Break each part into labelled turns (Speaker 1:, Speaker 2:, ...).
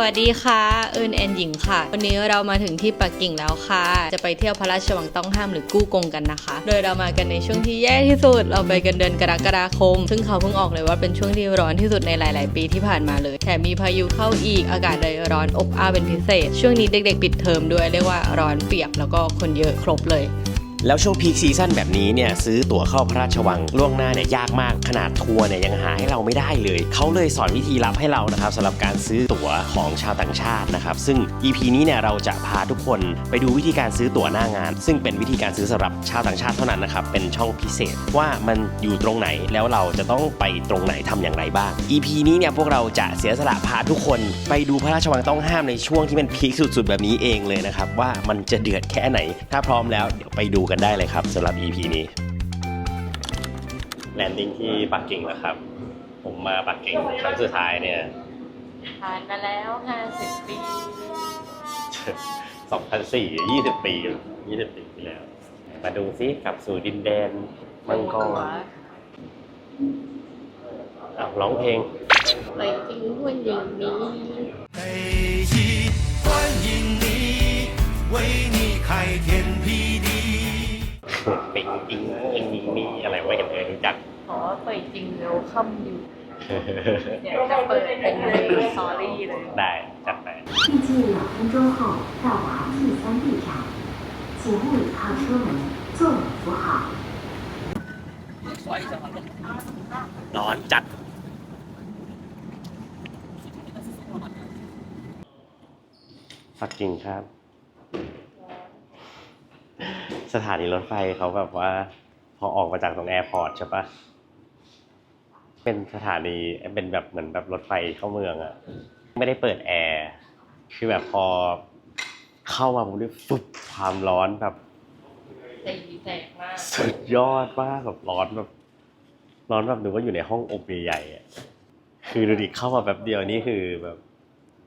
Speaker 1: วัสดีค่ะเอิญแอนหญิงค่ะ วันนี้เรามาถึงที่ปักกิ่งแล้วค่ะ จะไปเที่ยวพระราชวังต้องห้ามหรือกู้กงกันนะคะ โดยเรามากันในช่วงที่แย่ที่สุด เราไปกันเดือนกรกฎาคม ซึ่งเขาเพิ่งออกเลยว่าเป็นช่วงที่ร้อนที่สุดในหลาย ๆ ปีที่ผ่านมาเลยแถมมีพายุเข้าอีกอากาศเลยร้อนอบอ้าวเป็นพิเศษ ช่วงนี้เด็ก ๆ ปิดเทอมด้วยเรียกว่าร้อนเปียกแล้วก็คนเยอะครบเลย
Speaker 2: แล้วช่วงพีคซีซั่นแบบนี้เนี่ยซื้อตั๋วเข้าพระราชวังล่วงหน้าเนี่ยยากมากขนาดทัวร์เนี่ยยังหาให้เราไม่ได้เลย เขาเลยสอนวิธีลับให้เรานะครับสำหรับการซื้อตั๋วของชาวต่างชาตินะครับซึ่ง EP นี้เนี่ยเราจะพาทุกคนไปดูวิธีการซื้อตั๋วหน้างาน ซึ่งเป็นวิธีการซื้อสำหรับชาวต่างชาติเท่านั้นนะครับเป็นช่องพิเศษว่ามันอยู่ตรงไหนแล้วเราจะต้องไปตรงไหนทำอย่างไรบ้าง EP นี้เนี่ยพวกเราจะเสียสละพาทุกคนไปดูพระราชวังต้องห้ามในช่วงที่มันพีคสุดๆ แบบนี้เองเลยนะครับว่ามันจะเดือดแค่ไหน ถ้าพร้อมแล้วเดี๋ยวไปดูกันได้เลยครับสำหรับ EP นี้ แลนดิ้งที่ปักกิ่งแล้วครับ ผมมาปักกิ่งครั้งสุดท้ายเนี่ย
Speaker 1: ผ่านมาแล้ว 50 ปี
Speaker 2: 2004 20 ปี 20 ปีที่แล้ว มาดูซิกลับสู่ดินแดนมังกรอ้าวร้องเพลง
Speaker 1: ไปจริงวันอย่างนี้
Speaker 3: 北极欢迎你，为你开天辟地。
Speaker 2: ปิงอิงอิงนี่อะไรวะเห็นเออรู้จัก
Speaker 1: ขอไปจริงเร็วค่ำอยู่เนี่ยจะเปิดเป็นเพลงสตอรี่เลย
Speaker 2: ได้จัดไป
Speaker 4: 预计两分钟后到达 T 三 B 站，请勿倚靠车门，坐稳扶好。
Speaker 2: ร้อนจัด ปักกิ่งครับ สถานีรถไฟเขาแบบว่า พอออกมาจากตรงแอร์พอร์ตใช่ปะเป็นสถานีเป็นแบบเหมือนแบบรถไฟเข้าเมืองอะไม่ได้เปิดแอร์คือแบบพอเข้ามาผมได้ฟุบความร้อนแบบ
Speaker 1: ตีแสกมาก
Speaker 2: สุดยอดมากแบบร้อนแบบ ร้อนแบบนึกว่าอยู่ในห้องอบใหญ่ๆอะคือดูดิเข้ามาแบบเดียวนี่คือแบบ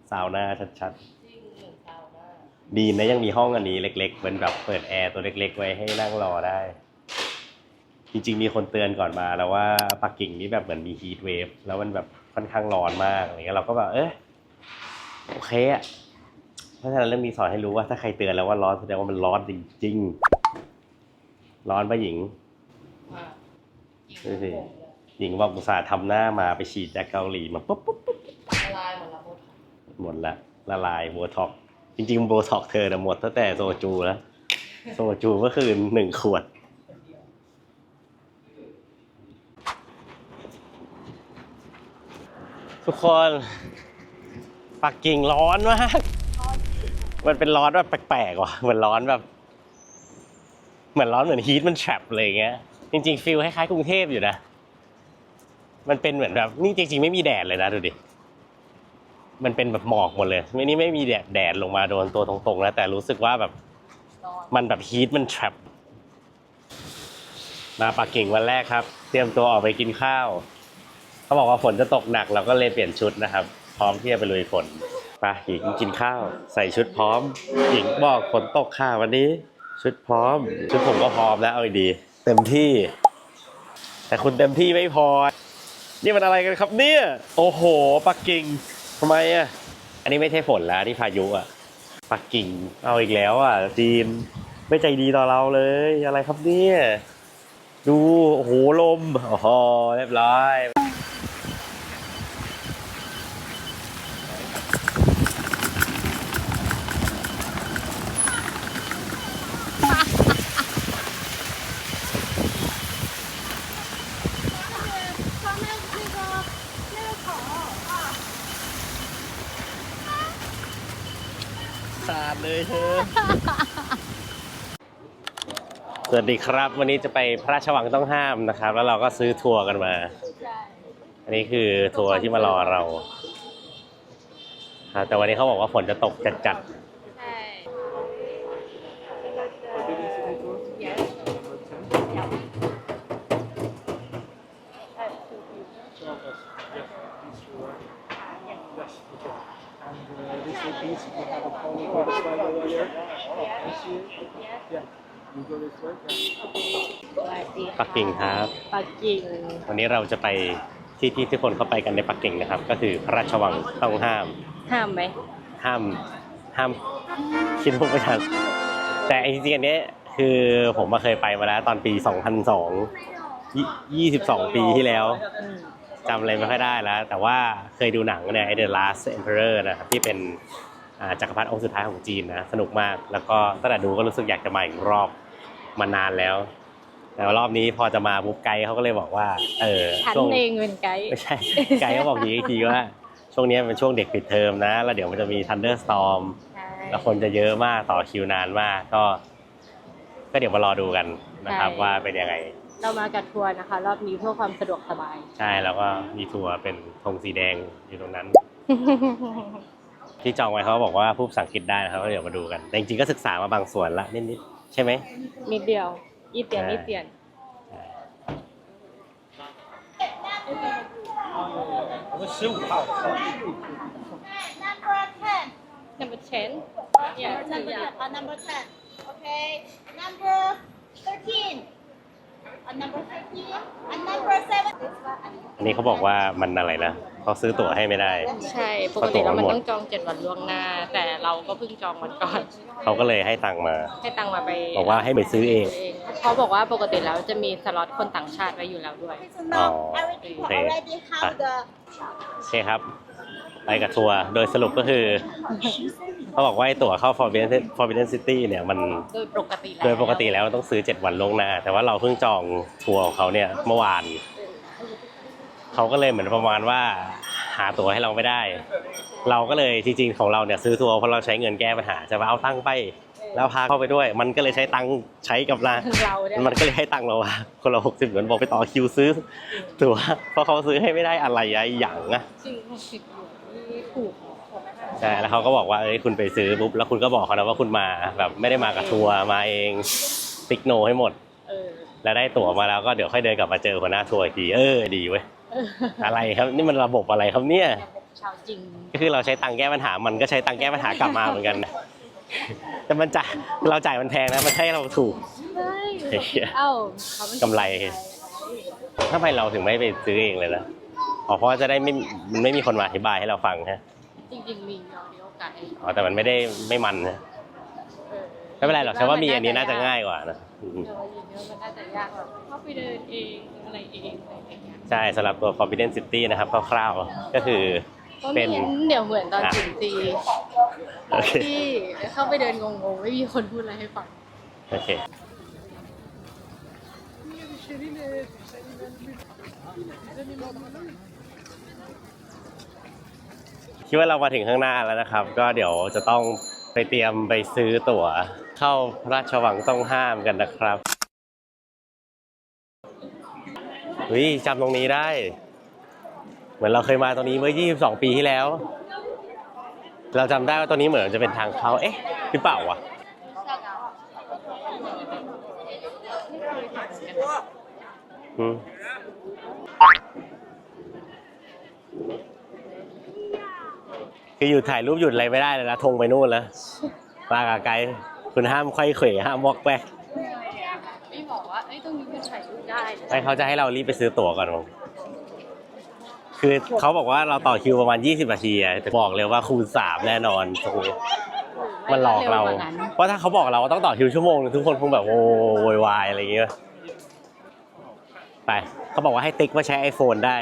Speaker 2: ซาวน่าชัด
Speaker 1: จริงหนึ่งซาวน่า
Speaker 2: ๆ ดีนะยังมีห้องอันนี้เล็กๆเป็นแบบเปิดแอร์ตัวเล็ก ๆ ไว้ให้นั่งรอได้ จริง ๆ มีคนเตือนก่อนมาแล้วว่าปักกิ่งนี่แบบเหมือนมีฮีทเวฟแล้วมันแบบค่อนข้างร้อนมากอะไรเงี้ยเราก็แบบเออโอเคอะเพราะฉะนั้นเรื่องมีสอนให้รู้ว่าถ้าใครเตือนแล้วว่าร้อนแสดงว่ามันร้อนจริงๆร้อนปะหญิง
Speaker 1: ว่าจริง
Speaker 2: ดูสิ
Speaker 1: หมดเลย
Speaker 2: หญิงบอกอุตส่าห์ทำหน้ามาไปฉีดจากเกาหลีมาปุ๊บปุ๊บปุ๊บ
Speaker 1: ละลายหมดแล้วหมดค่ะ
Speaker 2: หมดละละลายโบท็อกซ์ จริงๆโบท็อกเธอนะหมดตั้งแต่โซจูแล้ว โซจูเมื่อคืนหนึ่งขวด ทุกคนปักกิ่งร้อนมาก มันเป็นร้อนแบบแปลกๆว่ะ เหมือนร้อนแบบ เหมือนร้อนเหมือนฮีทมันแทรปเลยอย่างเงี้ย จริงๆฟิลคล้ายๆกรุงเทพอยู่นะ มันเป็นเหมือนแบบนี่จริงๆไม่มีแดดเลยนะดูดิ มันเป็นแบบหมอกหมดเลยไม่นี่ไม่มีแดดแดดลงมาโดนตัวตรงๆนะแต่รู้สึกว่าแบบมันแบบฮีทมันแทรปมาปักกิ่งวันแรกครับ เตรียมตัวออกไปกินข้าวเขาบอกว่าฝนจะตกหนักเราก็เลยเปลี่ยนชุดนะครับ พร้อมที่จะไปลุยฝนไปหญิงกินข้าว ใส่ชุดพร้อม หญิงบอกฝนตกค่ะวันนี้ ชุดพร้อม ชุดผมก็พร้อมแล้วเอาดี เต็มที่ แต่คุณเต็มที่ไม่พอ นี่มันอะไรกันครับเนี่ย โอ้โหปักกิ่ง ทำไมอะ อันนี้ไม่ใช่ฝนแล้วที่พายุอะ ปักกิ่ง เอาอีกแล้วอะ จีน ไม่ใจดีต่อเราเลย อะไรครับเนี่ย ดู โอ้โห ลม โอ้โห เรียบร้อย ขาดเลยเธอ สวัสดีครับ วันนี้จะไปพระราชวังต้องห้ามนะครับ แล้วเราก็ซื้อทัวร์กันมา อันนี้คือทัวร์ที่มารอเราครับแต่วันนี้เขาบอกว่าฝนจะตกจัด
Speaker 1: ใช่สวัสดี
Speaker 2: ๆ ปักกิ่งครับ
Speaker 1: ปักกิ่ง
Speaker 2: วันนี้เราจะไปที่ที่ทุกคนเข้าไปกันในปักกิ่งนะครับ ก็คือพระราชวังต้องห้าม
Speaker 1: ห้ามไหม
Speaker 2: ห้าม ห้ามคิดพูดไม่ทันแต่จริงๆอันเนี้ยคือผมมาเคยไปมาแล้วตอนปี 2002ยี่22 ปีที่แล้ว
Speaker 1: อืม
Speaker 2: จำอะไรไม่ค่อยได้แล้ว แต่ว่าเคยดูหนังเนี่ย The Last Emperor นะครับที่เป็นอ่า จักรพรรดิองค์สุดท้ายของจีนนะสนุกมาก แล้วก็ตั้งแต่ดูก็รู้สึกอยากจะมาอีกรอบมานานแล้ว แต่ว่ารอบนี้พอจะมาปุ๊บไกด์เขาก็เลยบอกว่า เออ
Speaker 1: ฉัน
Speaker 2: ช่วง
Speaker 1: เองเป็นไกด์
Speaker 2: ไม่ใช่ไกด์เขาบอกอย่างนี้อีกทีว่า ช่วงนี้เป็นช่วงเด็กปิดเทอมนะ แล้วเดี๋ยวมันจะมี Thunderstorm
Speaker 1: ใช่
Speaker 2: แล้วคนจะเยอะมากต่อคิวนานมากก็ ก็เดี๋ยวมารอดูกันนะครับ
Speaker 1: ใช่
Speaker 2: ว่าเป็นยังไง
Speaker 1: เรามากับทัวร์นะคะ รอบนี้เพื่อความสะดวกสบาย
Speaker 2: ใช่แล้วก็มีทัวร์เป็นธงสีแดงอยู่ตรงนั้น ที่จองไว้เขาบอกว่าพูดภาษาอังกฤษได้นะครับก็เดี๋ยวมาดูกัน แต่จริงๆก็ศึกษามาบางส่วนละนิดๆใช่ไหม
Speaker 1: นิดเดียวอีเตียน
Speaker 2: ใช่
Speaker 1: นิดเตียน number ten yeah
Speaker 5: Number, uh, number 10. Okay. Number 13. Uh, number 13. And number 7.
Speaker 2: อันนี้เขาบอกว่ามันอะไรนะเขาซื้อตั๋วให้ไม่ได้
Speaker 1: ใช่ปกติแล้วมัน
Speaker 2: หมด
Speaker 1: ต้องจองเจ็ดวันล่วงหน้า แต่เราก็เพิ่งจองวันก่อน
Speaker 2: เขาก็เลยให้ตังค์มา
Speaker 1: ให้ตังค์มาไป
Speaker 2: บอกว่าให้ไปซื้อเอง
Speaker 1: เขาบอกว่าปกติแล้วจะมีสล็อตคนต่างชาติไว้อยู่แล้วด้วย
Speaker 5: So now
Speaker 2: Oh,
Speaker 5: every people
Speaker 2: okay.
Speaker 5: already have the
Speaker 2: โอเคครับ ไปกับทัวร์โดยสรุปก็คือเขาบอกว่าไอ้ตั๋วเข้า Forbidden Forbidden City เนี่ยมัน
Speaker 1: โดยปกติแล้ว
Speaker 2: โดยปกติแล้วต้องซื้อ 7 วันล่วงหน้า แต่ว่าเราเพิ่งจองทัวร์ของเขาเนี่ยเมื่อวาน เขาก็เลยเหมือนประมาณว่าหาตั๋วให้เราไม่ได้ เราก็เลยจริงๆของเราเนี่ยซื้อทัวร์เพราะเราใช้เงินแก้ปัญหาจะมาเอาตังค์ไป แล้วพาเข้าไปด้วย มันก็เลยใช้ตังค์ใช้กับเรา
Speaker 1: เราเนี่ย
Speaker 2: มันก็เลยให้ตังค์เราว่าคนละหกสิบเหมือนบอกไปต่อคิวซื้อตั๋วเพราะเขาซื้อให้ไม่ได้อะไรอะอย่างอะ
Speaker 1: จริง ถูกของมาก
Speaker 2: ใช่แล้วเขาก็บอกว่าเอ้ยคุณไปซื้อปุ๊บแล้วคุณก็บอกเขานะว่าคุณมาแบบไม่ได้มากับทัวร์มาเองติ๊กโนให้หมด
Speaker 1: เออ
Speaker 2: แล้วได้ตั๋วมาแล้วก็เดี๋ยวค่อยเดินกลับมาเจอหัวหน้าทัวร์อีกทีเออดีเว้ย
Speaker 1: เออ
Speaker 2: อะไรครับนี่มันระบบอะไรครับเนี่ย
Speaker 1: ระบบชาวจริง
Speaker 2: ก็คือเราใช้ตังค์แก้ปัญหา มันก็ใช้ตังค์แก้ปัญหากลับมาเหมือนกันนะแต่มันจ่ายเราจ่ายมันแพงนะมันให้เราถูก
Speaker 1: ใช่
Speaker 2: เหี้ย
Speaker 1: เอ้าเขาม่
Speaker 2: กำไรทำไมเราถึงไม่ไปซื้อเองเลยนะ อ๋อเพราะว่าจะได้ไม่มันไม่มีคนมาอธิบายให้เราฟังฮะ
Speaker 1: จริงๆมีออดิโอไกด์
Speaker 2: อ๋อแต่มันไม่ได้ไม่มันนะ
Speaker 1: เออ
Speaker 2: ไม่เป็นไรหรอกฉันว่ามีอันนี้น่าจะง่ายกว่านะอืม
Speaker 1: เอออย่างเงี้ยมันน่าจะยากแบบเข้าไปเดินเองอะไรเองอะไรอย่างเงี้ย
Speaker 2: ใช่สำหรับตัว Forbidden City นะครับคร่าวๆก็คือ
Speaker 1: ก็
Speaker 2: เป็
Speaker 1: ไม่
Speaker 2: น
Speaker 1: งั้นเดี๋ยวเหมือนตอน
Speaker 2: อะ
Speaker 1: สินตี
Speaker 2: โอเค
Speaker 1: ที่เข้าไปเดินงงๆไม่มีคนพูดอะไรให้ฟัง
Speaker 2: โอเค คิดว่าเรามาถึงข้างหน้าแล้วนะครับ ก็เดี๋ยวจะต้องไปเตรียมไปซื้อตั๋ว เข้าพระราชวังต้องห้ามกันนะครับวิจำตรงนี้ได้ เหมือนเราเคยมาตรงนี้เมื่อ 22 ปีที่แล้ว เราจำได้ว่าตรงนี้เหมือนจะเป็นทางเข้าเอ๊ะหรือเปล่าวะอืม คือหยุดถ่ายรูปหยุดอะไรไม่ได้เลยนะธงไปนู่นแล้วมากับไกด์คุณห้ามค่อยเขวห้ามวอกแวก
Speaker 1: ไม่บอกว่าเอ้ยตรงนี้คือถ่ายรูปได้
Speaker 2: ไอ้เขาจะให้เรารีบไปซื้อตั๋วก่อนมั้งคือเขาบอกว่าเราต่อคิวประมาณ 20นาทีอะแต่บอกเลยว่าคูณสามแน่นอนตรงนี้มันหลอกเรา
Speaker 1: ร็วกว่นั้น
Speaker 2: เพราะถ้าเขาบอกเราว่าต้องต่อคิวชั่วโมงนึงทุกคนคงแบบโอ้โวยวายอะไรอย่างเงี้ยไปเขาบอกว่าให้ติ๊กว่าใช้ iPhone ได้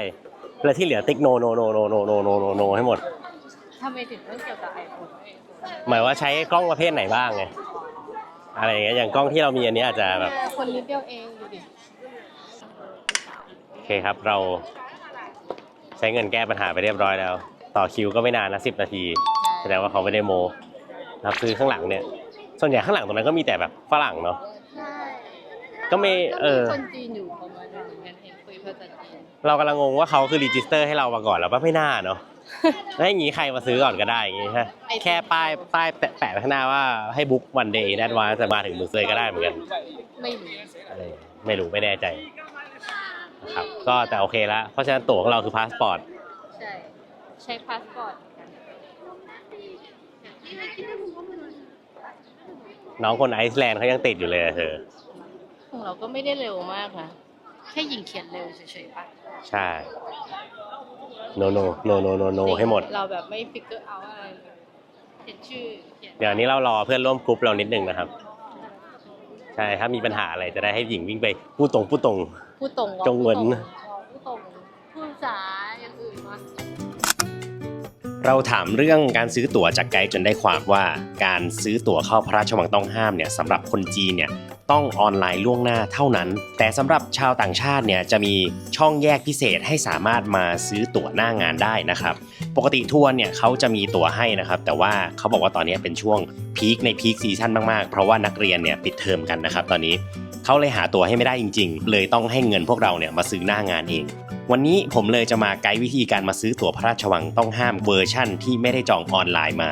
Speaker 2: แล้วที่เหลือติ๊กโนโนโนโนโนโนโนโนโนให้หมด
Speaker 1: ทำไมถึงต้องเกี่ยวกับไอโฟน
Speaker 2: หมายว่าใช้กล้องประเภทไหนบ้างไงอะไรอย่างเงี้ยอย่างกล้องที่เรามีอันนี้อาจจะแบบ
Speaker 1: คนนิดเดียวเองดูดิ
Speaker 2: โอเคครับเราใช้เงินแก้ปัญหาไปเรียบร้อยแล้ว ต่อคิวก็ไม่นานนะสิบนาที แสดงว่าเขาไม่ได้โมรับซื้อข้างหลังเนี่ย ส่วนใหญ่ข้างหลังตรงนั้นก็มีแต่แบบฝรั่งเนาะ
Speaker 1: ใช่
Speaker 2: ก็ไม่เออ
Speaker 1: คนจีนอยู่ประมาณนึงเหมือนกันเห็นคุยภาษาจีน
Speaker 2: เรากำลังงงว่าเขาคือรีจิสเตอร์ให้เรามาก่อนแล้วว่าไม่น่าเนาะ แล้วอย่างงี้ใครมาซื้อก่อนก็ได้อย่างงี้ฮะแค่ป้ายป้ายแปะแปะไว้ข้างหน้าว่าให้บุ๊กวันเดย์แนดวานจะมาถึงมือซื้อก็ได้เหมือนกัน
Speaker 1: ไม่รู้
Speaker 2: อะไรไม่รู้ไม่แน่ใจนะครับก็แต่โอเคละเพราะฉะนั้นตั๋วของเราคือพาสปอร์ต
Speaker 1: ใช่ใช้พาสปอร์ตเหมือนกัน
Speaker 2: น้องคนไอซ์แลนด์เขายังติดอยู่เลยอะเธอ
Speaker 1: ของเราก็ไม่ได้เร็วมากนะแค่ยิงเขียนเร็วเฉยๆปะ
Speaker 2: ใช่ โนโนโนโนโนโนให้หมด
Speaker 1: เราแบบไม่ฟิกเกอร์เอาอะไรเลยเห็นชื่อเขียน
Speaker 2: เดี๋ยวนี้เรารอเพื่อนร่วมกรุ๊ปเรานิดนึงนะครับ ใช่ถ้ามีปัญหาอะไรจะได้ให้หญิงวิ่งไปพูดตรงพูดตรง
Speaker 1: พูดตรงหรอ
Speaker 2: จงเหวิน
Speaker 1: พูดตรงพูดภาษาอย่างอื่นมา
Speaker 2: เราถามเรื่องการซื้อตั๋วจากไกด์จนได้ความว่า การซื้อตั๋วเข้าพระราชวังต้องห้ามเนี่ยสำหรับคนจีนเนี่ย ต้องออนไลน์ล่วงหน้าเท่านั้น แต่สำหรับชาวต่างชาติเนี่ยจะมีช่องแยกพิเศษให้สามารถมาซื้อตั๋วหน้างานได้นะครับ ปกติทัวร์เนี่ยเขาจะมีตั๋วให้นะครับ แต่ว่าเขาบอกว่าตอนนี้เป็นช่วงพีคในพีคซีซั่นมากๆ เพราะว่านักเรียนเนี่ยปิดเทอมกันนะครับตอนนี้เขาเลยหาตั๋วให้ไม่ได้จริง ๆ เลยต้องให้เงินพวกเราเนี่ยมาซื้อหน้างานเอง วันนี้ผมเลยจะมาไกด์วิธีการมาซื้อตั๋วพระราชวังต้องห้ามเวอร์ชั่นที่ไม่ได้จองออนไลน์มา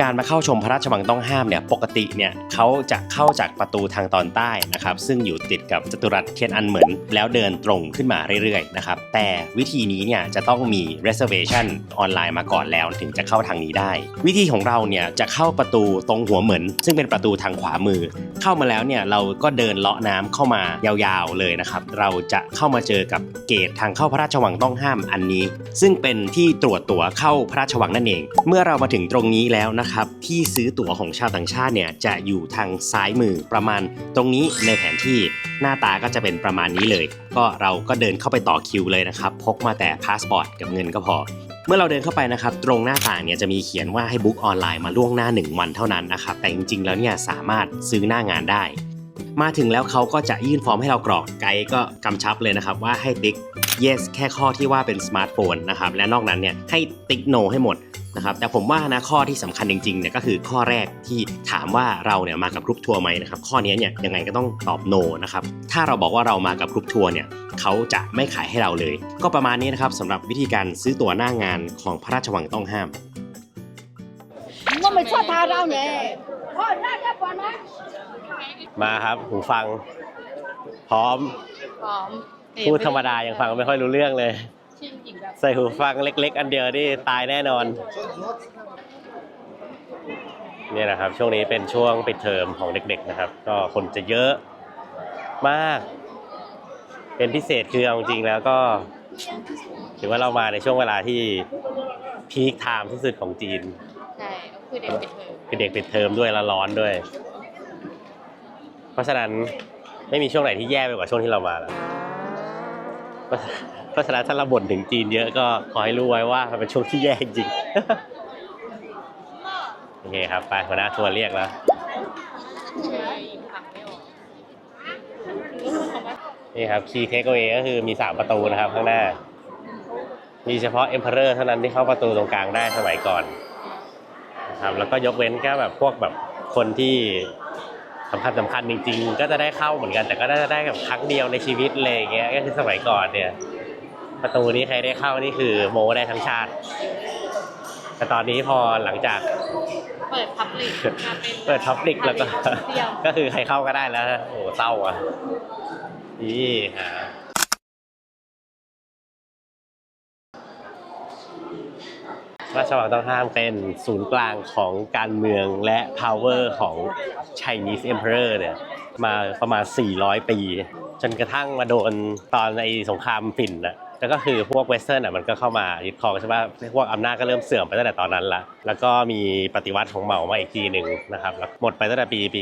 Speaker 2: การมาเข้าชมพระราชวังต้องห้ามเนี่ยปกติเนี่ยเขาจะเข้าจากประตูทางตอนใต้นะครับซึ่งอยู่ติดกับจตุรัสเทียนอันเหมินแล้วเดินตรงขึ้นมาเรื่อยๆนะครับแต่วิธีนี้เนี่ยจะต้องมี reservation ออนไลน์มาก่อนแล้วถึงจะเข้าทางนี้ได้ วิธีของเราเนี่ยจะเข้าประตูตรงหัวเหมินซึ่งเป็นประตูทางขวามือ เข้ามาแล้วเนี่ยเราก็เดินเลาะน้ำเข้ามายาวๆเลยนะครับเราจะเข้ามาเจอกับเกตทางเข้าพระราชวังต้องห้ามอันนี้ ซึ่งเป็นที่ตรวจตั๋วเข้าพระราชวังนั่นเอง เมื่อเรามาถึงตรงนี้แล้วนะครับ ที่ซื้อตั๋วของชาวต่างชาติเนี่ยจะอยู่ทางซ้ายมือประมาณ ตรงนี้ในแผนที่หน้าตาก็จะเป็นประมาณนี้เลย ก็เราก็เดินเข้าไปต่อคิวเลยนะครับ พกมาแต่พาสปอร์ตกับเงินก็พอเมื่อเราเดินเข้าไปนะครับ ตรงหน้าต่างเนี่ยจะมีเขียนว่าให้บุ๊กออนไลน์มาล่วงหน้า 1 วันเท่านั้นนะครับ แต่จริงๆ แล้วเนี่ยสามารถซื้อหน้างานได้ มาถึงแล้วเขาก็จะยื่นฟอร์มให้เรากรอกไกด์ก็กำชับเลยนะครับว่าให้ติ๊ก yes แค่ข้อที่ว่าเป็นสมาร์ทโฟนนะครับและนอกนั้นเนี่ยให้ติ๊ก no ให้หมดนะครับแต่ผมว่านะข้อที่สำคัญจริงๆเนี่ยก็คือข้อแรกที่ถามว่าเราเนี่ยมากับกรุ๊ปทัวร์ไหมนะครับข้อนี้เนี่ยยังไงก็ต้องตอบโ no นะครับถ้าเราบอกว่าเรามากับกรุ๊ปทัวร์เนี่ยเขาจะไม่ขายให้เราเลย ก็ประมาณนี้นะครับสำหรับวิธีการซื้อตั๋วหน้างานของพระราชวังต้องห้าม
Speaker 5: ว่าไม่ชอบทาเรา
Speaker 1: เนี่ยพอหน้แค่ปอนนะ
Speaker 2: มาครับหูฟัง พร้อม
Speaker 1: พร้อม
Speaker 2: พูดธรรมดายังฟังไม่ค่อยรู้เรื่องเลย
Speaker 1: ชื่อหญิงแบบ
Speaker 2: ใส่หูฟังเล็ก ๆ อันเดียวนี่ตายแน่นอน เนี่ยนะครับ ช่วงนี้เป็นช่วงปิดเทอมของเด็ก ๆนะครับ ก็คนจะเยอะมาก เป็นพิเศษคือเอาจริงๆแล้วก็ถือว่าเรามาในช่วงเวลาที่พีคไทม์ที่สุดของจีน
Speaker 1: ใช่ก็คือเด็กปิดเทอม
Speaker 2: คือเด็กปิดเทอมด้วยแล้วร้อนด้วย เพราะฉะนั้นไม่มีช่วงไหนที่แย่ไปกว่าช่วงที่เรามาแล้วเพราะฉะนั้นถ้าเราบ่นถึงจีนเยอะก็ขอให้รู้ไว้ว่ามันเป็นช่วงที่แย่จริงโอเคครับไปหัวหน้าทัวร์เรียกแล้วนี่ครับ key takeaway ก็คือมี 3 ประตูนะครับข้างหน้า มีเฉพาะ emperor เท่านั้นที่เข้าประตูตรงกลางได้สมัยก่อนนะครับแล้วก็ยกเว้นแค่แบบพวกแบบคนที่ สำคัญสำคัญจริงๆก็จะได้เข้าเหมือนกัน แต่ก็จะได้แบบครั้งเดียวในชีวิตเลยอย่างเงี้ยก็คือสมัยก่อนเนี่ย ประตูนี้ใครได้เข้านี่คือโมได้ทั้งชาติ แต่ตอนนี้พอหลังจาก
Speaker 1: เปิดพับลิกมาเป็น
Speaker 2: เปิดท็อปลิกแล้วก็
Speaker 1: เดียว
Speaker 2: ก็คือใครเข้าก็ได้แล้วนะโอ้โหเศร้าอะนี่ฮะ ราชวังต้องห้ามเป็นศูนย์กลางของการเมืองและ power ของ Chinese Emperor เนี่ยมาประมาณ 400 ปี จนกระทั่งมาโดนตอนในสงครามฝิ่นนะแล้วก็คือพวกเวสเทิร์นอะมันก็เข้ามายึดครองใช่ป่ะพวกอำนาจก็เริ่มเสื่อมไปตั้งแต่ตอนนั้นละแล้วก็มีปฏิวัติของเหมามาอีกทีหนึ่งนะครับแล้วหมดไปตั้งแต่ปีปี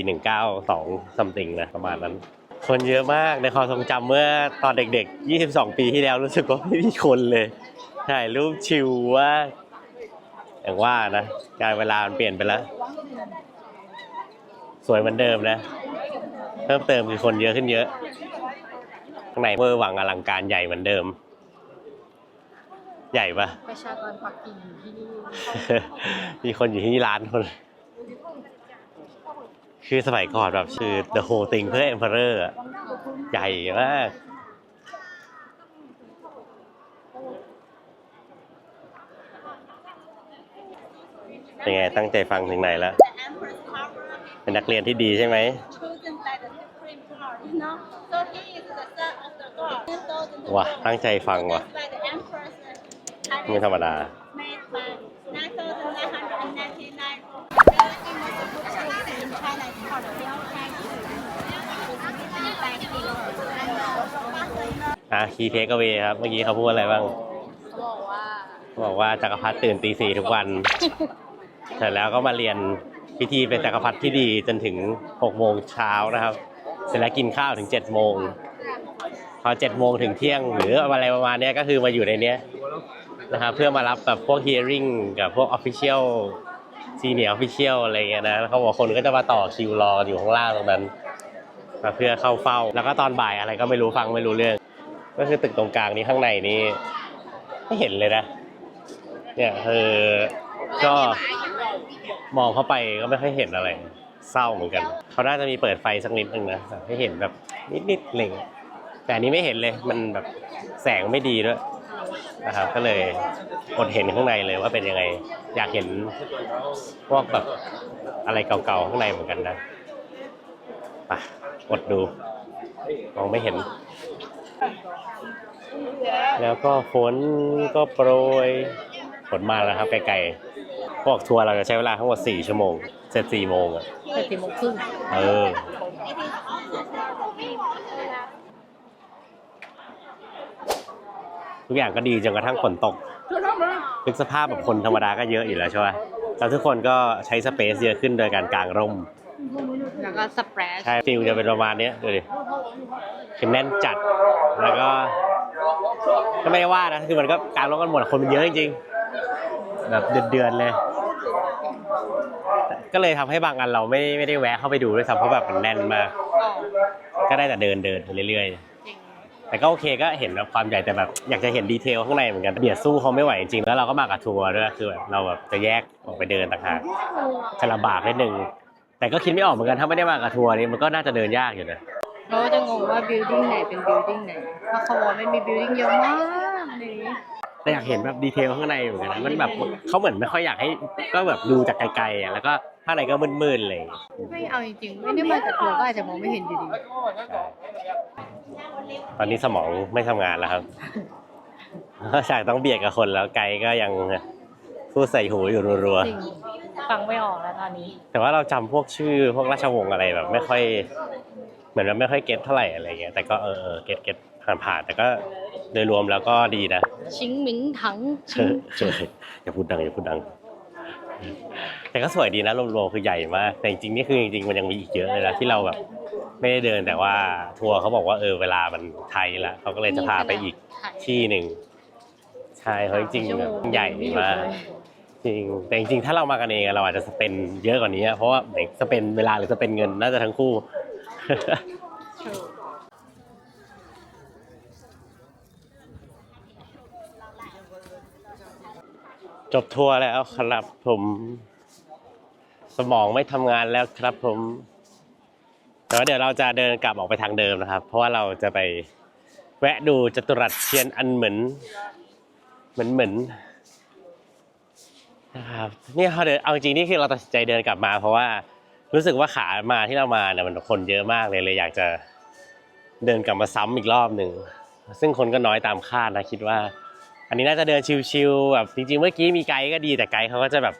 Speaker 2: 192 something นะประมาณนั้นคนเยอะมากในความทรงจำเมื่อตอนเด็ก ๆ 22 ปีที่แล้วรู้สึกว่าไม่มีคนเลยถ่ายรูปชิวว่า อย่างว่านะการเวลามันเปลี่ยนไปแล้ว สวยเหมือนเดิมนะ เพิ่มเติมคือคนเยอะขึ้นเยอะ ข้างในเวอร์วังอลังการใหญ่เหมือนเดิม ใหญ่ปะ
Speaker 1: ประชากรปักกิ่งอยู่ที่นี่
Speaker 2: มีคนอยู่ที่นี่ล้านคน คือสมัยก่อนแบบคือ the whole thing เพื่อ emperor อะใหญ่มาก เป็นไงตั้งใจฟังถึงไหนแล้ว
Speaker 5: The Empress Power
Speaker 2: เป็นนักเรียนที่ดีใช่ไหม
Speaker 5: chosen by the Supreme God, you know. So he is the son of the God. And so the
Speaker 2: ว่ะตั้งใจฟังว่ะ
Speaker 5: That's why the Empress
Speaker 2: ไม่ธรรมดา
Speaker 5: made by 9,999. Everything was a good choice in China is called the real tax. Back in. And uh, faster, you know,
Speaker 2: อะคีเทคเวครับ เมื่อกี้เขาพูดอะไรบ้าง
Speaker 1: เขาบอกว่า
Speaker 2: เขาบอกว่าจักรพรรดิตื่นตีสี่ทุกวัน เสร็จแล้วก็มาเรียนพิธีเป็นจักรพรรดิที่ดีจนถึงหกโมงเช้านะครับ เสร็จแล้วกินข้าวถึงเจ็ดโมงพอเจ็ดโมงถึงเที่ยงหรืออะไรประมาณนี้ก็คือมาอยู่ในนี้นะครับเพื่อมารับแบบพวก hearing กับพวก official senior official อะไรเงี้ยนะเขาบอกคนก็จะมาต่อคิวรออยู่ข้างล่างตรงนั้นมาเพื่อเข้าเฝ้า แล้วก็ตอนบ่ายอะไรก็ไม่รู้ฟังไม่รู้เรื่อง ก็คือตึกตรงกลางนี้ข้างในนี้ไม่เห็นเลยนะ เนี่ยคือ ก็มองเข้าไปก็ไม่ค่อยเห็นอะไร เศร้าเหมือนกัน เขาน่าจะมีเปิดไฟสักนิดนึงนะแบบให้เห็นแบบนิดๆอะไรเงี้ยแต่อันนี้ไม่เห็นเลยมันแบบแสงไม่ดีด้วยนะครับก็เลยอดเห็นข้างในเลยว่าเป็นยังไง อยากเห็นพวกแบบอะไรเก่าๆข้างในเหมือนกันนะไปกดดูมองไม่เห็น แล้วก็ฝนก็โปรยฝนมาแล้วครับไกลๆ พวกทัวร์เราจะใช้เวลาทั้งหมด4ชั่วโมง เสร็จ4โมงอะ
Speaker 1: แต่สี่โมงครึ่ง
Speaker 2: เออ ทุกอย่างก็ดีจนกระทั่งฝนตกนึกสภาพแบบคนธรรมดาก็เยอะอยู่แล้วใช่ไหมแล้วทุกคนก็ใช้สเปซเยอะขึ้นโดยการกางร่ม
Speaker 1: แล้วก็สเปรช
Speaker 2: ใช่ฟิลจะเป็นประมาณเนี้ยดูดิคือแน่นจัด แล้วก็ก็ไม่ได้ว่านะ คือมันก็กลางร่มกันหมดคนมันเยอะจริงๆแบบเดือนๆเลย ก็เลยทำให้บางอันเราไม่ไม่ได้แวะเข้าไปดูด้วยซ้ำเพราะแบบมันแน่นมาก
Speaker 1: อ๋อ
Speaker 2: ก็ได้แต่เดินเดินไปเรื่อย
Speaker 1: จริง
Speaker 2: ๆแต่ก็โอเคก็เห็นแบบความใหญ่แต่แบบอยากจะเห็นดีเทลข้างในเหมือนกันเบียดสู้เขาไม่ไหวจริงๆแล้วเราก็มากับทัวร์ด้วยคือแบบเราแบบจะแยกออกไปเดินต่างหากจะลำบากนิดนึงแต่ก็คิดไม่ออกเหมือนกันถ้าไม่ได้มากับทัวร์นี่มันก็น่าจะเดินยากอยู่นะ
Speaker 1: เราก็จะงงว่า building ไหนเป็น building ไหนเพราะเขาบอกว่ามันมี building เยอะมากในนี้
Speaker 2: แต่อยากเห็นแบบดีเทลข้างในเหมือนกันนะมันแบบเขาเหมือนไม่ค่อยอยากให้ก็แบบดูจากไกลๆอะแล้วก็ข้างในก็มืดๆเลย
Speaker 1: ไม่เอาจริงๆ ไม่ได้มาจากทัวร์ก็อาจจะมองไม่เห็นอยู่ดี
Speaker 2: ตอนนี้สมองไม่ทำงานแล้วครับฉากต้องเบียดกับคนแล้วไกลก็ยังพูดใส่หูอยู่รัว
Speaker 1: จริงฟังไม่ออกแล้วตอนนี้
Speaker 2: ๆ แต่ว่าเราจำพวกชื่อพวกราชวงศ์อะไรแบบไม่ค่อย เหมือนว่าไม่ค่อยเก็ตเท่าไหร่อะไรเงี้ยแต่ก็เออเออเก็ตเก็ตผ่านๆแต่ก็ โดยรวมแล้วก็ดีนะ
Speaker 1: ชิงหมิงถัง
Speaker 2: เอ
Speaker 1: ชิง
Speaker 2: อเอออย่าพูดดังอย่าพูดดัง แต่ก็สวยดีนะรวมๆคือใหญ่มาก แต่จริงๆนี่คือจริงๆมันยังมีอีกเยอะเลยนะที่เราแบบไม่ได้เดินแต่ว่าทัวร์เขาบอกว่าเออเวลามันไทยละเขาก็เลยจะพาไปอีกที่หนึ่งใช่เขาะจริงๆแบบใหญ่มากจริงแต่จริงๆถ้าเรามากันเองอะเราอาจจะสเปนเยอะกว่านี้อะเพราะว่าเหมือนสเปนเวลาหรือสเปนเงินน่าจะทั้งคู่ จบทัวร์แล้วครับผม สมองไม่ทำงานแล้วครับผม แต่ว่าเดี๋ยวเราจะเดินกลับออกไปทางเดิมนะครับ เพราะว่าเราจะไปแวะดูจัตุรัสเทียนอันเหมือนเหมือนเหมือนนะครับเนี่ยเขาเดินเอาจริงๆนี่คือเราตัดสินใจเดินกลับมา เพราะว่ารู้สึกว่าขามาที่เรามาเนี่ยมันคนเยอะมากเลยเลย อยากจะเดินกลับมาซ้ำอีกรอบหนึ่งซึ่งคนก็น้อยตามคาดนะคิดว่า อันนี้น่าจะเดินชิวๆแบบจริงๆ เมื่อกี้มีไกด์ก็ดีแต่ไกด์เขาก็จะแบบ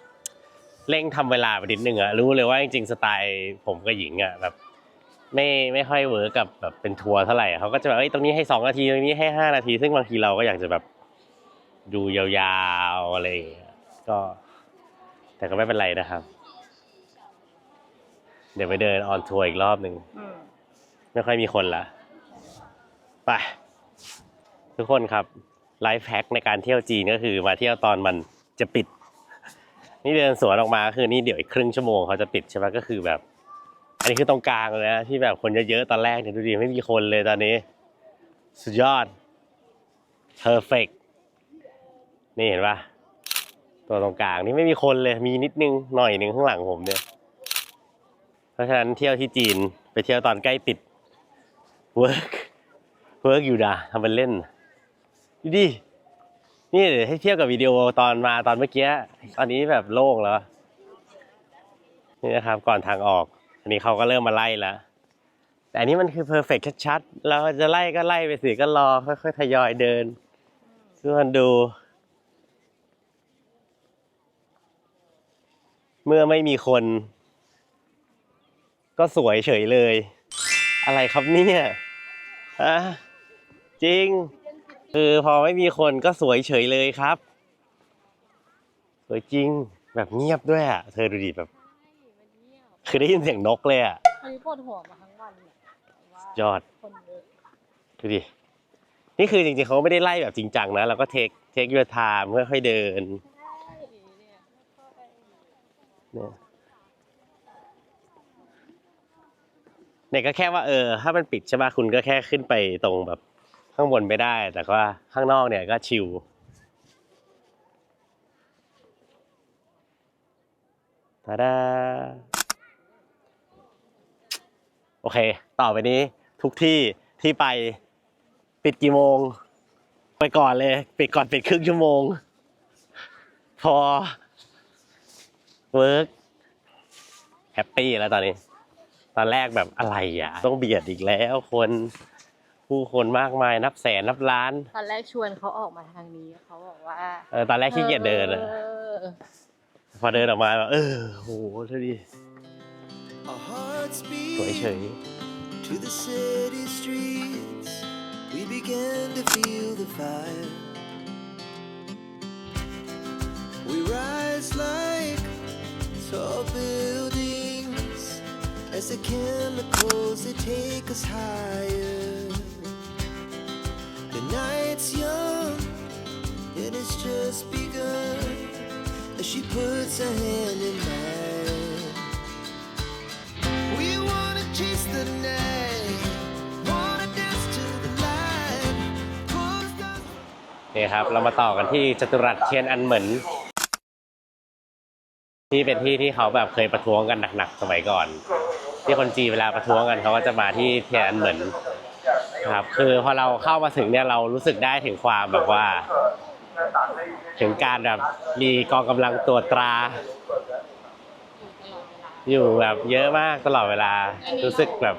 Speaker 2: เร่งทำเวลาไปนิดนึงอะรู้เลยว่าจริงๆสไตล์ผมกับหญิงอะแบบไม่ไม่ค่อยเวิร์กกับแบบเป็นทัวร์เท่าไหร่เขาก็จะแบบเอ้ยตรงนี้ให้สองนาทีตรงนี้ให้ห้านาที ซึ่งบางทีเราก็อยากจะแบบดูยาวๆอะไรอย่างเงี้ยก็ แต่ก็ไม่เป็นไรนะครับ เดี๋ยวไปเดินออนทัวร์อีกรอบหนึ่ง
Speaker 1: อืม
Speaker 2: ไม่ค่อยมีคนละไปทุกคนครับ ไลฟ์แพ็กในการเที่ยวจีนก็คือมาเที่ยวตอนมันจะปิด นี่เดินสวนออกมาคือนี่เดี๋ยวอีกครึ่งชั่วโมงเขาจะปิดใช่ไหมก็คือแบบ อันนี้คือตรงกลางเลยนะที่แบบคนเยอะๆตอนแรกเนี่ยดูดิไม่มีคนเลยตอนนี้ สุดยอด perfect นี่เห็นปะตัวตรงกลางนี่ไม่มีคนเลยมีนิดนึงหน่อยนึงข้างหลังผมเนี่ย เพราะฉะนั้นเที่ยวที่จีนไปเที่ยวตอนใกล้ปิด work work อยู่นะทำเป็นเล่น ดูดิ นี่เดี๋ยวให้เทียบกับวิดีโอตอนมาตอนเมื่อกี้ ตอนนี้แบบโล่งแล้ว นี่นะครับก่อนทางออก อันนี้เขาก็เริ่มมาไล่แล้วแต่อันนี้มันคือเพอร์เฟกชัดๆเราจะไล่ก็ไล่ไปสิก็รอค่อยๆทยอยเดินเพื่อนดู เมื่อไม่มีคน ก็สวยเฉยเลย อะไรครับเนี่ยอะจริง คือพอไม่มีคนก็สวยเฉยเลยครับ สวยจริงแบบเงียบด้วยอะเธอดูดิแบบ คือได้ยินเสียงนกเลยอะ
Speaker 1: วันนี้ปวดหัวมาทั้งวันเนี่ยว่าย
Speaker 2: อด
Speaker 1: คนเยอะ
Speaker 2: ดูดินี่คือจริงๆเขาไม่ได้ไล่แบบจริงจังนะเราก็เทคเทคยูทามค่อยๆเดิน
Speaker 1: ใช่เนี่ย
Speaker 2: เนี่ยเนี่ยก็แค่ว่าเออ ถ้ามันปิดใช่ป่ะคุณก็แค่ขึ้นไปตรงแบบ ข้างบนไม่ได้ แต่ว่าข้างนอกเนี่ยก็ชิลตาดาโอเค ต่อไปนี้ทุกที่ที่ไปปิดกี่โมง ไปก่อนเลย ปิดก่อนปิดครึ่งชั่วโมง พอเวิร์กแฮปปี้แล้วตอนนี้ ตอนแรกแบบอะไรอะ ต้องเบียดอีกแล้วคน ผู้คนมากมายนับแสนนับล้าน
Speaker 1: ตอนแรกชวนเขาออกมาทางนี้เขาบอกว่า
Speaker 2: เออตอนแรกขี้เกียจเดินอะ
Speaker 1: ออ
Speaker 2: พอเดินออกมาแบบเออโหดูดิ
Speaker 3: Our hearts
Speaker 2: สวยเฉ
Speaker 3: beat
Speaker 2: ย
Speaker 3: to the city streets. We began to feel the fire. We rise like tall buildings as the chemicals they take us higher. It's young and it's just begun. As she puts her hand in mine, we wanna chase the night, wanna dance to the light.
Speaker 2: นี่ครับ เรามาต่อกันที่จตุรัสเทียนอันเหมินที่เป็นที่ที่เขาแบบเคยประท้วงกันหนักๆสมัยก่อน ที่คนจีเวลาประท้วงกันเขาก็จะมาที่เทียนอันเหมิน ครับคือพอเราเข้ามาถึงเนี่ยเรารู้สึกได้ถึงความแบบว่า ถึงการแบบมีกองกำลังตรวจตรา อยู่แบบเยอะมากตลอดเวลารู้สึกแบบ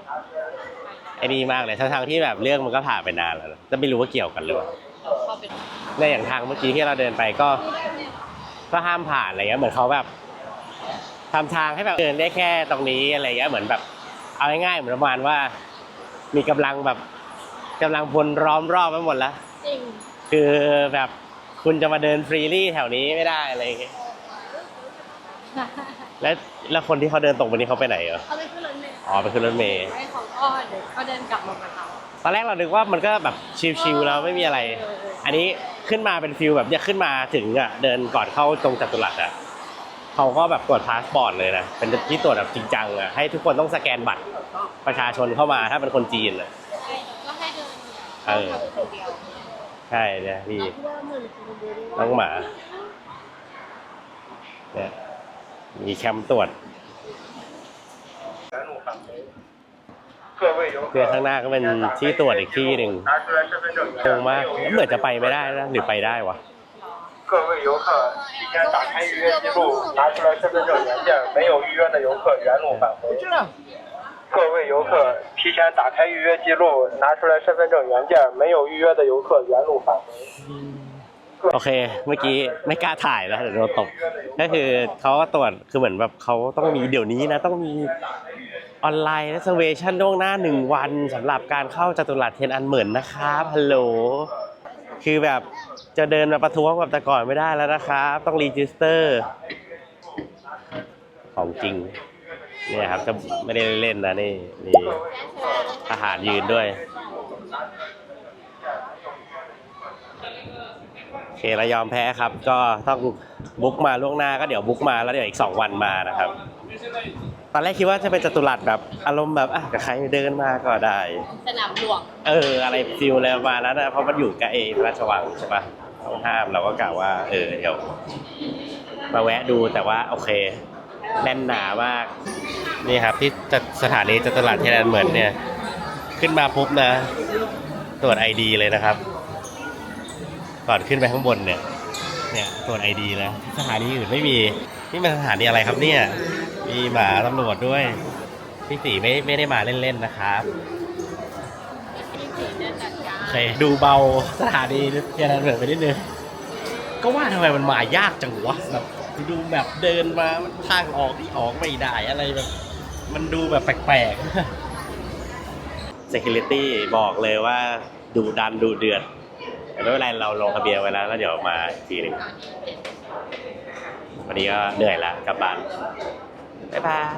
Speaker 2: ไอ้นี่มากเลยทั้งๆที่แบบเรื่องมันก็ผ่านไปนานแล้วนะจะไม่รู้ว่าเกี่ยวกันหรือเปล่า
Speaker 1: เข้าไป
Speaker 2: ในอย่างทางเมื่อกี้ที่เราเดินไปก็ก็ห้ามผ่านอะไรเงี้ยเหมือนเขาแบบทำทางให้แบบเดินได้แค่ตรงนี้อะไรเงี้ยเหมือนแบบ เอาง่ายๆเหมือนประมาณว่า มีกำลังแบบ กำลังพลล้อมรอบไปหมดแล้ว
Speaker 1: จริง
Speaker 2: คือแบบคุณจะมาเดินฟรีลี่แถวนี้ไม่ได้อะไรเงี้ยแล้วแล้วคนที่เขาเดินตรงไปนี้เขาไปไหนเหรอ
Speaker 1: เขาไปขึ้นรถเมล์
Speaker 2: อ๋อไปขึ้นรถเมล์
Speaker 1: ให้เขาก็เดี๋ยวก็เดินกลับมาเหมือนเขา
Speaker 2: ตอนแรกเรานึกว่ามันก็แบบชิลๆแล้วไม่มีอะไร อันนี้ขึ้นมาเป็นฟิลแบบอยากขึ้นมาถึงอะเดินก่อนเข้าตรงจัตุรัสอะเขาก็แบบตรวจพาสปอร์ตเลยนะเป็นที่ตรวจแบบจริงจังอะให้ทุกคนต้องสแกนบัตรประชาชนเข้ามาถ้าเป็นคนจีนอะ
Speaker 1: ใช่ก็ให้เดิน
Speaker 2: เออ
Speaker 1: คนเดียว
Speaker 2: ใช่เนี่ยพี่น้องหมาเนี่ยมีแคมป์ตรวจเพื่อข้างหน้าก็เป็นที่ตรวจอีกที่หนึ่งตรงมากเหมือนจะไปไม่ได้นะหรือไปได้วะ
Speaker 6: 各位游客提前打开预约记录，拿出来身份证原件，没有预约的游客原路返回。 各位游客提前打开预约记录，拿出来身份证原件，没有预约的游客原路返回。
Speaker 2: โอเค เมื่อกี้ไม่กล้าถ่ายแล้วเดี๋ยวโดนตบ ก็คือเขาก็ตรวจ คือเหมือนแบบเขาต้องมีเดี๋ยวนี้นะ ต้องมีออนไลน์ r e s e r v a t i o n ล่วงหน้าหนึ่งวันสำหรับการเข้าจตุรัสเทียนอันเหมือนนะครับ ฮัลโหล คือแบบจะเดินมาประท้วงแบบแต่ก่อนไม่ได้แล้วนะครับ ต้องรีจิสเตอร์ ของจริง เนี่ยครับจะไม่ได้เล่นนะนี่มีทหารยืนด้วยโอเคเรายอมแพ้ครับ ก็ต้องบุ๊กมาล่วงหน้าก็เดี๋ยวบุ๊กมาแล้วเดี๋ยวอีกสองวันมานะครับ ตอนแรกคิดว่าจะเป็นจตุรัสแบบอารมณ์แบบอะกับใครเดินมาก็ได้
Speaker 1: สนามหลวง
Speaker 2: เออ อะไรฟิลอะไรประมาณนั้นนะเพราะมันอยู่ใกล้พระราชวังใช่ปะต้องห้ามเราก็กล่าวว่า เออเดี๋ยวมาแวะดูแต่ว่าโอเค แน่นหนามาก นี่ครับที่สถานีจตุรัสเทียนเหมือนเนี่ย ขึ้นมาปุ๊บนะ ตรวจไอดีเลยนะครับ ก่อนขึ้นไปข้างบนเนี่ย เนี่ยตรวจไอดีนะสถานีอื่นไม่มี นี่มันสถานีอะไรครับเนี่ย มีหมาตำรวจด้วย พี่ตีไม่ไม่ได้มาเล่นๆนะครับโอเคดูเบาสถานีเทียนเหมือนไปนิดนึง ก็ว่าทำไมมันมายากจังวะแบบดูแบบเดินมาทางออกที่ออกไม่ได้อะไรแบบ มันดูแบบแปลกๆ Security บอกเลยว่าดุดันดุเดือดแต่ไม่เป็นไรเราลงทะเบียนไว้แล้วก็เดี๋ยวมาอีกทีหนึงวันนี้ก็เหนื่อยแล้วกลับบ้าน บ๊ายบาย